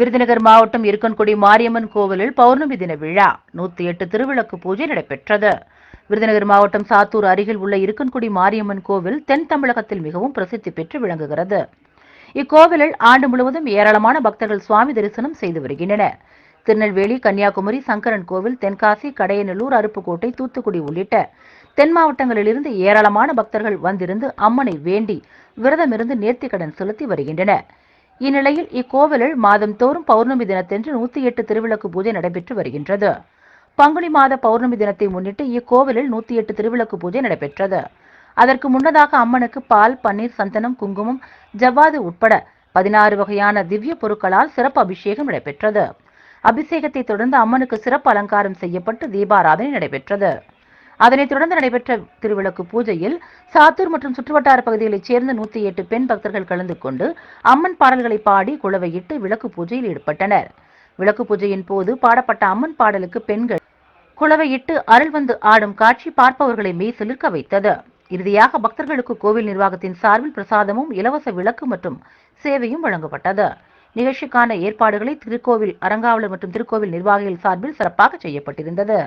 விருதுநகர் மாவட்டம் இருக்கன்குடி மாரியம்மன் கோவிலில் பௌர்ணமி தின விழா. நூத்தி எட்டு திருவிளக்கு பூஜை நடைபெற்றது. விருதுநகர் மாவட்டம் சாத்தூர் அருகில் உள்ள இருக்கன்குடி மாரியம்மன் கோவில் தென் தமிழகத்தில் மிகவும் பிரசித்தி பெற்று விளங்குகிறது. இக்கோவிலில் ஆண்டு முழுவதும் ஏராளமான பக்தர்கள் சுவாமி தரிசனம் செய்து வருகின்றனர் திருநெல்வேலி கன்னியாகுமரி சங்கரன் கோவில் தென்காசி கடையநல்லூர் அருப்புக்கோட்டை தூத்துக்குடி உள்ளிட்ட தென் மாவட்டங்களிலிருந்து ஏராளமான பக்தர்கள் வந்திருந்து அம்மனை வேண்டி விரதமிருந்து நேர்த்திக்கடன் செலுத்தி வருகின்றனர். இந்நிலையில் இக்கோவிலில் மாதந்தோறும் பௌர்ணமி தினத்தன்று நூத்தி எட்டு திருவிளக்கு பூஜை நடைபெற்று வருகின்றது. பங்குனி மாத பௌர்ணமி தினத்தை முன்னிட்டு இக்கோவிலில் நூத்தி எட்டு திருவிளக்கு பூஜை நடைபெற்றது. அதற்கு முன்னதாக அம்மனுக்கு பால் பன்னீர் சந்தனம் குங்குமம் ஜவ்வாது உட்பட பதினாறு வகையான திவ்ய பொருட்களால் சிறப்பு அபிஷேகம் நடைபெற்றது. அபிஷேகத்தை தொடர்ந்து அம்மனுக்கு சிறப்பு அலங்காரம் செய்யப்பட்டு தீபாராதனை நடைபெற்றது. அதனைத் தொடர்ந்து நடைபெற்ற திருவிளக்கு பூஜையில் சாத்தூர் மற்றும் சுற்றுவட்டார பகுதிகளைச் சேர்ந்த நூத்தி எட்டு பெண் பக்தர்கள் கலந்து கொண்டு அம்மன் பாடல்களை பாடி குளவையிட்டு விளக்கு பூஜையில் ஈடுபட்டனர். விளக்கு பூஜையின் போது பாடப்பட்ட அம்மன் பாடலுக்கு பெண்கள் குளவையிட்டு அருள் வந்து ஆடும் காட்சி பார்ப்பவர்களை மெய் சிலிர்க்க வைத்தது. இறுதியாக பக்தர்களுக்கு கோவில் நிர்வாகத்தின் சார்பில் பிரசாதமும் இலவச விளக்கு மற்றும் சேவையும் வழங்கப்பட்டது. நிகழ்ச்சிக்கான ஏற்பாடுகளை திருக்கோவில் அரங்காவலர் மற்றும் திருக்கோவில் நிர்வாகிகள் சார்பில் சிறப்பாக செய்யப்பட்டிருந்தது.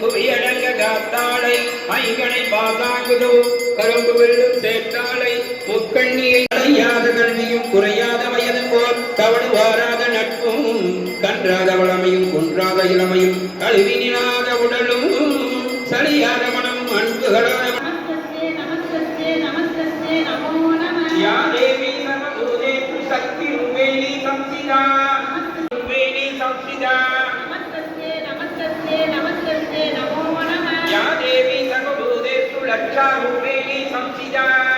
புவியடங்க காத்தாளை ஐங்கனை பாதாங்குதோ கரும்பு வெள்ளும் சேர்த்தாளை முக்கண்ணியை அடையாத கல்வியும் குறையாத வயது போல் தவடு வாராத நட்பும் கன்றாத வளமையும் குன்றாத இளமையும் கல்வி நிலாத உடலும் சலியாத மனமும் அன்புகளான நமஸ்தே நமஸ்தே நமஸ்தே 우레기 정치자.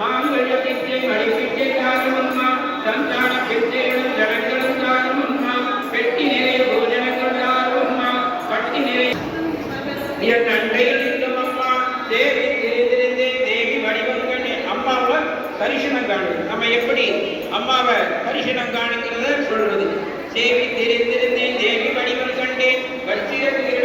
மாங்கல்ய பிச்சை மடிப்பிச்சை தாரமம்மா சந்தான பிச்சைகளும் பெட்டி நிறைய போஜனங்கள் தாரமம்மா பட்டி நிறைய என் அண்டையில் இருக்கும் அம்மா தேவி தெரிந்திருந்தே தேவி வடிவங்கள் அம்மாவை தரிசனம் நம்ம எப்படி அம்மாவை தரிசனம் காணுங்கிறத சொல்றது தேவி தெரிந்திருந்தேன் தேவி வடிவம் கண்டேன் வச்சிருக்கிற